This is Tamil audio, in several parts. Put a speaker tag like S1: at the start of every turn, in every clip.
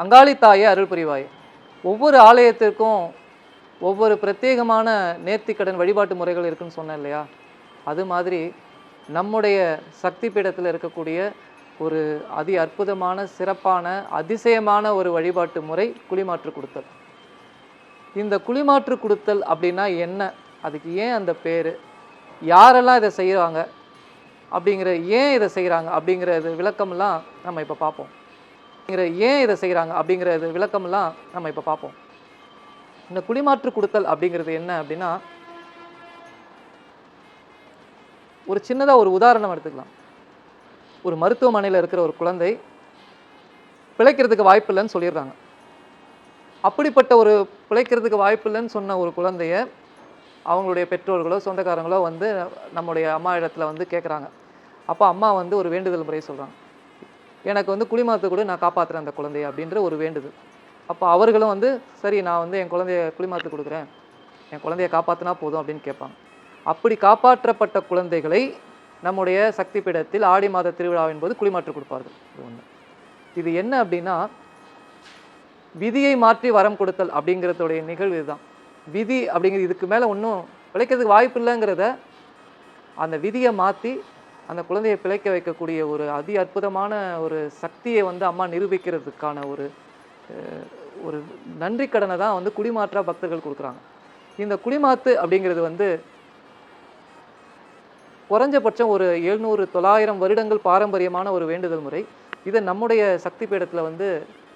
S1: அங்காளி தாயே அருள் புரிவாய். ஒவ்வொரு ஆலயத்திற்கும் ஒவ்வொரு பிரத்யேகமான நேர்த்திக்கடன் வழிபாட்டு முறைகள் இருக்குன்னு சொன்னேன் இல்லையா? அது மாதிரி நம்முடைய சக்தி பீடத்தில் இருக்கக்கூடிய ஒரு அதி அற்புதமான சிறப்பான அதிசயமான ஒரு வழிபாட்டு முறை குழிமாற்று கொடுத்தல். இந்த குழிமாற்று கொடுத்தல் அப்படின்னா என்ன? அதுக்கு ஏன் அந்த பேர்? யாரெல்லாம் இதை செய்கிறாங்க அப்படிங்கிற ஏன் இதை செய்கிறாங்க அப்படிங்கிற விளக்கம்லாம் நம்ம இப்போ பார்ப்போம். ஏன் இதை செய்கிறாங்க அப்படிங்கிறது விளக்கம்லாம் நம்ம இப்போ பார்ப்போம். இந்த குடிமாற்று கொடுத்தல் அப்படிங்கிறது என்ன அப்படின்னா ஒரு சின்னதாக ஒரு உதாரணம் எடுத்துக்கலாம். ஒரு மருத்துவமனையில் இருக்கிற ஒரு குழந்தை பிழைக்கிறதுக்கு வாய்ப்பு இல்லைன்னு சொல்லிடுறாங்க அப்படிப்பட்ட ஒரு பிழைக்கிறதுக்கு வாய்ப்பு இல்லைன்னு சொன்ன ஒரு குழந்தைய அவங்களுடைய பெற்றோர்களோ சொந்தக்காரங்களோ வந்து நம்முடைய அம்மா இடத்துல வந்து கேட்குறாங்க அப்போ அம்மா வந்து ஒரு வேண்டுதல் முறையை சொல்கிறாங்க எனக்கு வந்து குளிமாத்து கூட நான் காப்பாற்றுறேன் அந்த குழந்தைய அப்படின்ற ஒரு வேண்டுதல் அப்போ அவர்களும் வந்து சரி நான் வந்து என் குழந்தைய குளிமாத்து கொடுக்குறேன். என் குழந்தைய காப்பாற்றினா போதும் அப்படின்னு கேட்பாங்க. அப்படி காப்பாற்றப்பட்ட குழந்தைகளை நம்முடைய சக்தி பீடத்தில் ஆடி மாத திருவிழாவின் போது குளிமாற்று கொடுப்பார்கள். இது ஒன்று இது என்ன அப்படின்னா விதியை மாற்றி வரம் கொடுத்தல் அப்படிங்கிறதுடைய நிகழ்வு இதுதான். விதி அப்படிங்கிறது இதுக்கு மேலே ஒன்றும் பிழைக்கிறதுக்கு வாய்ப்பு இல்லைங்கிறத அந்த விதியை மாற்றி அந்த குழந்தையை பிழைக்க வைக்கக்கூடிய ஒரு அதி அற்புதமான ஒரு சக்தியை வந்து அம்மா நிரூபிக்கிறதுக்கான ஒரு ஒரு நன்றி கடனை தான் வந்து குடிமாற்றா பக்தர்கள் கொடுக்குறாங்க. இந்த குடிமாத்து அப்படிங்கிறது வந்து குறைஞ்சபட்சம் ஒரு எழுநூறு தொள்ளாயிரம் வருடங்கள் பாரம்பரியமான ஒரு வேண்டுதல் முறை. இதை நம்முடைய சக்தி பீடத்தில் வந்து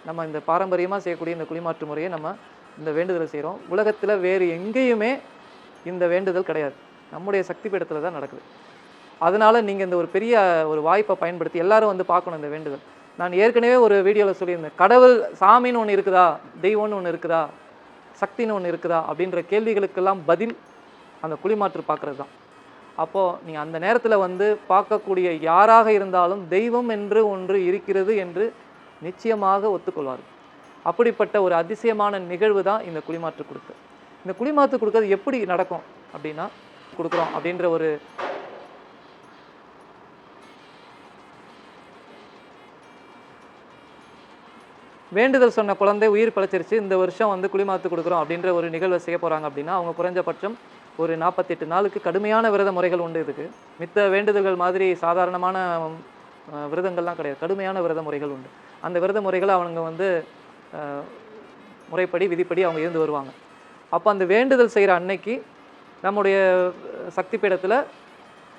S1: நம்ம இந்த பாரம்பரியமாக செய்யக்கூடிய இந்த குளிமாற்று முறையை நம்ம இந்த வேண்டுதலை செய்கிறோம் உலகத்தில் வேறு எங்கேயுமே இந்த வேண்டுதல் கிடையாது. நம்முடைய சக்தி பீடத்தில் தான் நடக்குது. அதனால் நீங்கள் இந்த ஒரு பெரிய ஒரு வாய்ப்பை பயன்படுத்தி எல்லாரும் வந்து பார்க்கணும் இந்த வேண்டுதல். நான் ஏற்கனவே ஒரு வீடியோவில் சொல்லியிருந்தேன். கடவுள் சாமின்னு ஒன்று இருக்குதா? தெய்வம்னு ஒன்று இருக்குதா? சக்தின்னு ஒன்று இருக்குதா? அப்படின்ற கேள்விகளுக்கெல்லாம் பதில் அந்த குளிமாற்று பார்க்குறது தான். அப்போது நீ அந்த நேரத்தில் வந்து பார்க்கக்கூடிய யாராக இருந்தாலும் தெய்வம் என்று ஒன்று இருக்கிறது என்று நிச்சயமாக ஒத்துக்கொள்வார் அப்படிப்பட்ட ஒரு அதிசயமான நிகழ்வு தான் இந்த குளிமாற்று கொடுக்கு இந்த குளிமாற்று கொடுக்கறது எப்படி நடக்கும் அப்படின்னா கொடுக்குறோம் அப்படின்ற ஒரு வேண்டுதல் சொன்ன குழந்தை உயிர் பிழைச்சிருச்சு இந்த வருஷம் வந்து குளிமாத்து கொடுக்குறோம் அப்படின்ற ஒரு நிகழ்வை செய்ய போகிறாங்க அப்படின்னா அவங்க குறைஞ்சபட்சம் ஒரு நாற்பத்தெட்டு நாளுக்கு கடுமையான விரத முறைகள் உண்டு இதுக்கு. மித்த வேண்டுதல்கள் மாதிரி சாதாரணமான விரதங்கள்லாம் கிடையாது. கடுமையான விரத முறைகள் உண்டு. அந்த விரத முறைகளை அவங்க வந்து முறைப்படி விதிப்படி அவங்க இருந்து வருவாங்க. அப்போ அந்த வேண்டுதல் செய்கிற அன்னைக்கு நம்முடைய சக்தி பீடத்தில்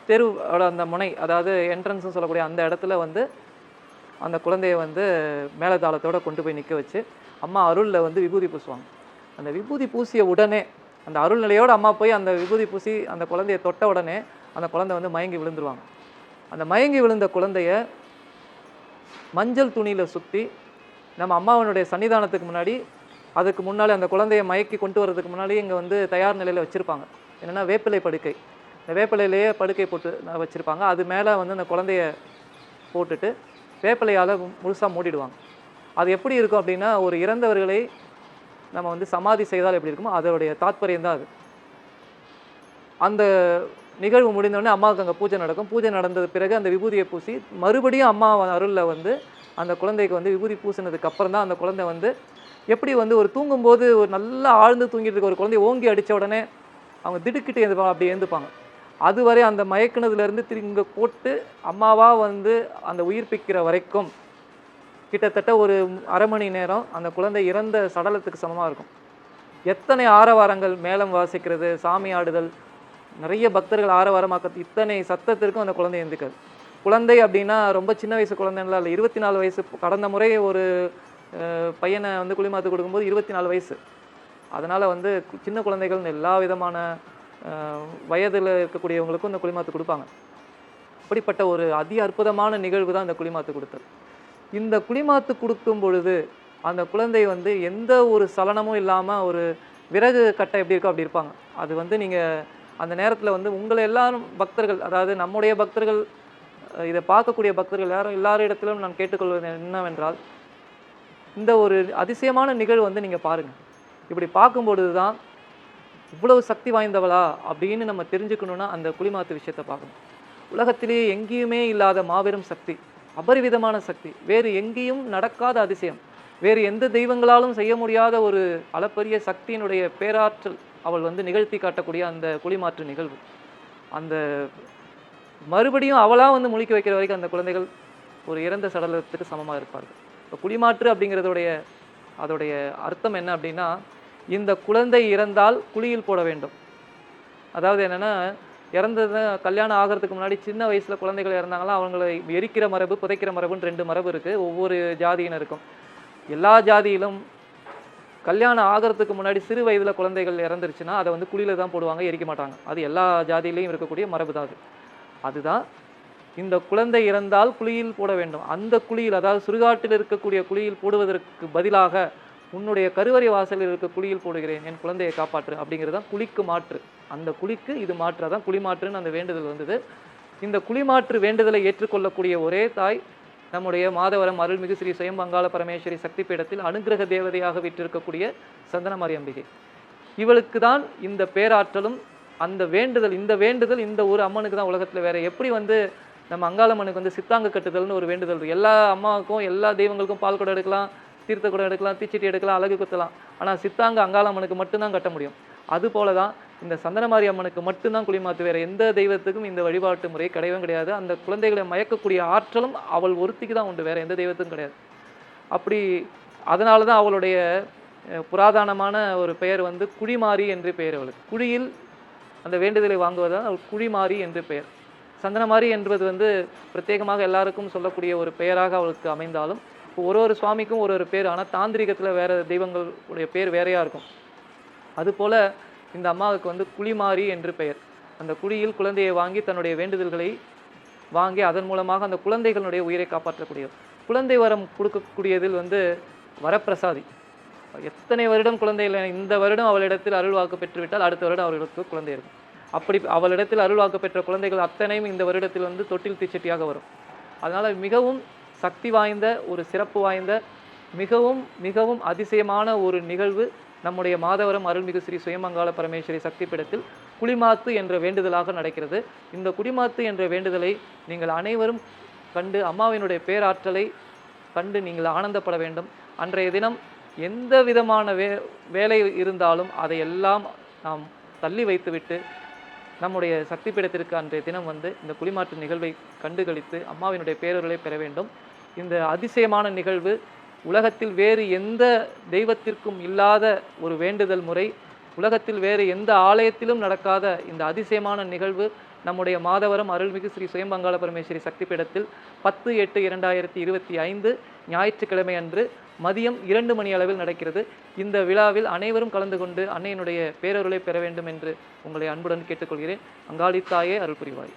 S1: தெருவோட அந்த முனை அதாவது என்ட்ரன்ஸ்னு சொல்லக்கூடிய அந்த இடத்துல வந்து அந்த குழந்தைய வந்து மேலதாளத்தோடு கொண்டு போய் நிற்க வச்சு அம்மா அருளில் வந்து விபூதி பூசுவாங்க. அந்த விபூதி பூசிய உடனே அந்த அருள் நிலையோடு அம்மா போய் அந்த விபூதி பூசி அந்த குழந்தைய தொட்ட உடனே அந்த குழந்தை வந்து மயங்கி விழுந்துருவாங்க. அந்த மயங்கி விழுந்த குழந்தைய மஞ்சள் துணியில் சுற்றி நம்ம அம்மாவனுடைய சன்னிதானத்துக்கு முன்னாடி அதுக்கு முன்னால் அந்த குழந்தைய மயக்கி கொண்டு வரதுக்கு முன்னாடி இங்கே வந்து தயார் நிலையில் வச்சுருப்பாங்க. என்னென்னா வேப்பிலை படுக்கை. இந்த வேப்பிலையிலேயே படுக்கை போட்டு வச்சுருப்பாங்க. அது மேலே வந்து அந்த குழந்தைய போட்டுட்டு வேப்பிலையால் முழுசாக மூடிடுவாங்க. அது எப்படி இருக்கும் அப்படின்னா ஒரு இறந்தவர்களை நம்ம வந்து சமாதி செய்தால் எப்படி இருக்குமோ அதனுடைய தாத்பரியம் தான் அது. அந்த நிகழ்வு முடிந்தோடனே அம்மாவுக்கு அங்கே பூஜை நடக்கும். பூஜை நடந்தது பிறகு அந்த விபூதியை பூசி மறுபடியும் அம்மா அருளில் வந்து அந்த குழந்தைக்கு வந்து விபூதி பூசினதுக்கு அப்புறம் தான் அந்த குழந்தை வந்து எப்படி வந்து ஒரு தூங்கும்போது ஒரு நல்லா ஆழ்ந்து தூங்கிட்டு இருக்க ஒரு குழந்தைய ஓங்கி அடித்த உடனே அவங்க திடுக்கிட்டு எழுந்துப்பாங்க. அப்படி எழுந்துப்பாங்க. அதுவரை அந்த மயக்கினதுலேருந்து திரும்பி போட்டு அம்மாவாக வந்து அந்த உயிர்ப்பிக்கிற வரைக்கும் கிட்டத்தட்ட ஒரு அரை மணி நேரம் அந்த குழந்தை இறந்த சடலத்துக்கு சமமாக இருக்கும். எத்தனை ஆரவாரங்கள் மேளம் வாசிக்கிறது சாமி ஆடுதல் நிறைய பக்தர்கள் ஆரவாரமாக்க இத்தனை சத்தத்திற்கும் அந்த குழந்தை எழுந்துக்காது குழந்தை அப்படின்னா ரொம்ப சின்ன வயசு குழந்தைங்களா இல்லை இருபத்தி நாலு வயசு கடந்த முறை ஒரு பையனை வந்து குளிமாத்து கொடுக்கும்போது இருபத்தி நாலு வயசு. அதனால் வந்து கு- சின்ன குழந்தைகள் எல்லா விதமான வயதில் இருக்கக்கூடியவங்களுக்கும் இந்த குளிமாத்து கொடுப்பாங்க. அப்படிப்பட்ட ஒரு அதி அற்புதமான நிகழ்வு தான் இந்த குளிமாத்து கொடுத்தது. இந்த குளிமாத்து கொடுக்கும் பொழுது அந்த குழந்தை வந்து எந்த ஒரு சலனமும் இல்லாமல் ஒரு விறகு கட்டை எப்படி இருக்கோ அப்படி இருப்பாங்க. அது வந்து நீங்கள் அந்த நேரத்தில் வந்து உங்களை எல்லாரும் பக்தர்கள் அதாவது நம்முடைய பக்தர்கள் இதை பார்க்கக்கூடிய பக்தர்கள் யாரும் எல்லார் இடத்திலும் நான் கேட்டுக்கொள்வது என்னவென்றால் இந்த ஒரு அதிசயமான நிகழ்வு வந்து நீங்கள் பாருங்கள் இப்படி பார்க்கும்பொழுது தான் இவ்வளவு சக்தி வாய்ந்தவளா அப்படின்னு நம்ம தெரிஞ்சுக்கணுன்னா அந்த குளிமாத்து விஷயத்தை பார்க்கணும். உலகத்திலேயே எங்கேயுமே இல்லாத மாபெரும் சக்தி அபரிவிதமான சக்தி. வேறு எங்கேயும் நடக்காத அதிசயம். வேறு எந்த தெய்வங்களாலும் செய்ய முடியாத ஒரு அளப்பரிய சக்தியினுடைய பேராற்றல் அவள் வந்து நிகழ்த்தி காட்டக்கூடிய அந்த குழிமாற்று நிகழ்வு. அந்த மறுபடியும் அவளாக வந்து முழிக்க வைக்கிற வரைக்கும் அந்த குழந்தைகள் ஒரு இறந்த சடலத்துக்கு சமமாக இருப்பார்கள். இப்போ குளிமாற்று அப்படிங்கிறதுடைய அதோடைய அர்த்தம் என்ன அப்படின்னா இந்த குழந்தை இறந்தால் குழியில் போட வேண்டும். அதாவது என்னென்னா இறந்தது கல்யாணம் ஆகிறதுக்கு முன்னாடி சின்ன வயசில் குழந்தைகள் இறந்தாங்களா அவங்களை எரிக்கிற மரபு புதைக்கிற மரபுன்னு ரெண்டு மரபு இருக்குது ஒவ்வொரு ஜாதியினருக்கும் எல்லா ஜாதியிலும் கல்யாணம் ஆகிறதுக்கு முன்னாடி சிறு வயதில் குழந்தைகள் இறந்துருச்சுன்னா அதை வந்து குழியில் தான் போடுவாங்க எரிக்க மாட்டாங்க. அது எல்லா ஜாதியிலையும் இருக்கக்கூடிய மரபு தான் அது. அதுதான் இந்த குழந்தை இறந்தால் குழியில் போட வேண்டும். அந்த குழியில் அதாவது சுடுகாட்டில் இருக்கக்கூடிய குழியில் போடுவதற்கு பதிலாக உன்னுடைய கருவறை வாசலில் இருக்க குழியில் போடுகிறேன் என் குழந்தையை காப்பாற்று அப்படிங்கிறது தான் குழிக்கு மாற்று. அந்த குழிக்கு இது மாற்று அதான் குழிமாற்றுன்னு அந்த வேண்டுதல் வந்தது. இந்த குளிமாற்று வேண்டுதலை ஏற்றுக்கொள்ளக்கூடிய ஒரே தாய் நம்முடைய மாதவரம் அருள்மிகு ஸ்ரீ சுயம்பங்காள பரமேஸ்வரி சக்தி பீடத்தில் அனுகிரக தேவதையாக விற்றிருக்கக்கூடிய சந்தனமாரி அம்பிகை இவளுக்கு தான் இந்த பேராற்றலும் அந்த வேண்டுதல் இந்த வேண்டுதல் இந்த ஒரு அம்மனுக்கு தான் உலகத்தில் வேற எப்படி வந்து நம்ம அங்காளம்மனுக்கு வந்து சித்தாங்க கட்டுதல்னு ஒரு வேண்டுதல் எல்லா அம்மாவுக்கும் எல்லா தெய்வங்களுக்கும் பால் கூட எடுக்கலாம். தீர்த்த குடம் எடுக்கலாம் தீச்சட்டி எடுக்கலாம் அழகு குத்தலாம். ஆனால் சித்தாங்க அங்காளம்மனுக்கு மட்டும்தான் கட்ட முடியும். அதுபோல தான் இந்த சந்தனமாரி அம்மனுக்கு மட்டும்தான் குளிமாத்து. வேறு எந்த தெய்வத்துக்கும் இந்த வழிபாட்டு முறை கிடையவே கிடையாது. அந்த குழந்தைகளை மயக்கக்கூடிய ஆற்றலும் அவள் ஒருத்திக்கு தான் உண்டு. வேறு எந்த தெய்வத்துக்கும் கிடையாது. அப்படி அதனால தான் அவளுடைய புராதனமான ஒரு பெயர் வந்து குழிமாரி என்று பெயர் அவளுக்கு. குழியில் அந்த வேண்டுதலை வாங்குவதால் அவள் குழிமாரி என்று பெயர். சந்தனமாரி என்பது வந்து பிரத்யேகமாக எல்லாருக்கும் சொல்லக்கூடிய ஒரு பெயராக அவளுக்கு அமைந்தாலும் இப்போ ஒரு ஒரு சுவாமிக்கும் ஒரு ஒரு பேர் ஆனால் தாந்திரிகத்தில் வேறு தெய்வங்களுடைய பேர் வேறையாக இருக்கும். அதுபோல் இந்த அம்மாவுக்கு வந்து குழிமாரி என்று பெயர். அந்த குழியில் குழந்தையை வாங்கி தன்னுடைய வேண்டுதல்களை வாங்கி அதன் மூலமாக அந்த குழந்தைகளுடைய உயிரை காப்பாற்றக்கூடியவர். குழந்தை வரம் கொடுக்கக்கூடியதில் வந்து வரப்பிரசாதி. எத்தனை வருடம் குழந்தை இல்லை இந்த வருடம் அவளிடத்தில் அருள்வாக்கு பெற்றுவிட்டால் அடுத்த வருடம் அவர்களுக்கு குழந்தை இருக்கும். அப்படி அவளிடத்தில் அருள்வாக்கு பெற்ற குழந்தைகள் அத்தனையும் இந்த வருடத்தில் வந்து தொட்டில் தீச்சட்டியாக வரும். அதனால் மிகவும் சக்தி வாய்ந்த ஒரு சிறப்பு வாய்ந்த மிகவும் மிகவும் அதிசயமான ஒரு நிகழ்வு நம்முடைய மாதவரம் அருள்மிகு ஸ்ரீ சுயமங்கால பரமேஸ்வரி சக்தி பீடத்தில் குளிமாத்து என்ற வேண்டுதலாக நடக்கிறது. இந்த குடிமாத்து என்ற வேண்டுதலை நீங்கள் அனைவரும் கண்டு அம்மாவினுடைய பேராற்றலை கண்டு நீங்கள் ஆனந்தப்பட வேண்டும். அன்றைய தினம் எந்த விதமான வே வேலை இருந்தாலும் அதையெல்லாம் நாம் தள்ளி வைத்துவிட்டு நம்முடைய சக்தி பீடத்திற்கு அன்றைய தினம் வந்து இந்த குளிமாற்று நிகழ்வை கண்டுகளித்து அம்மாவினுடைய பேரொருளை பெற வேண்டும். இந்த அதிசயமான நிகழ்வு உலகத்தில் வேறு எந்த தெய்வத்திற்கும் இல்லாத ஒரு வேண்டுதல் முறை உலகத்தில் வேறு எந்த ஆலயத்திலும் நடக்காத இந்த அதிசயமான நிகழ்வு நம்முடைய மாதவரம் அருள்மிகு ஸ்ரீ சுயம்பங்காள பரமேஸ்வரி சக்தி பீடத்தில் பத்து எட்டு இரண்டாயிரத்தி இருபத்தி ஐந்து ஞாயிற்றுக்கிழமை அன்று மதியம் இரண்டு மணி அளவில் நடக்கிறது. இந்த விழாவில் அனைவரும் கலந்து கொண்டு அன்னையினுடைய பேரருளை பெற வேண்டும் என்று உங்களை அன்புடன் கேட்டுக்கொள்கிறேன். அங்காளித்தாயே அருள் புரிவாய்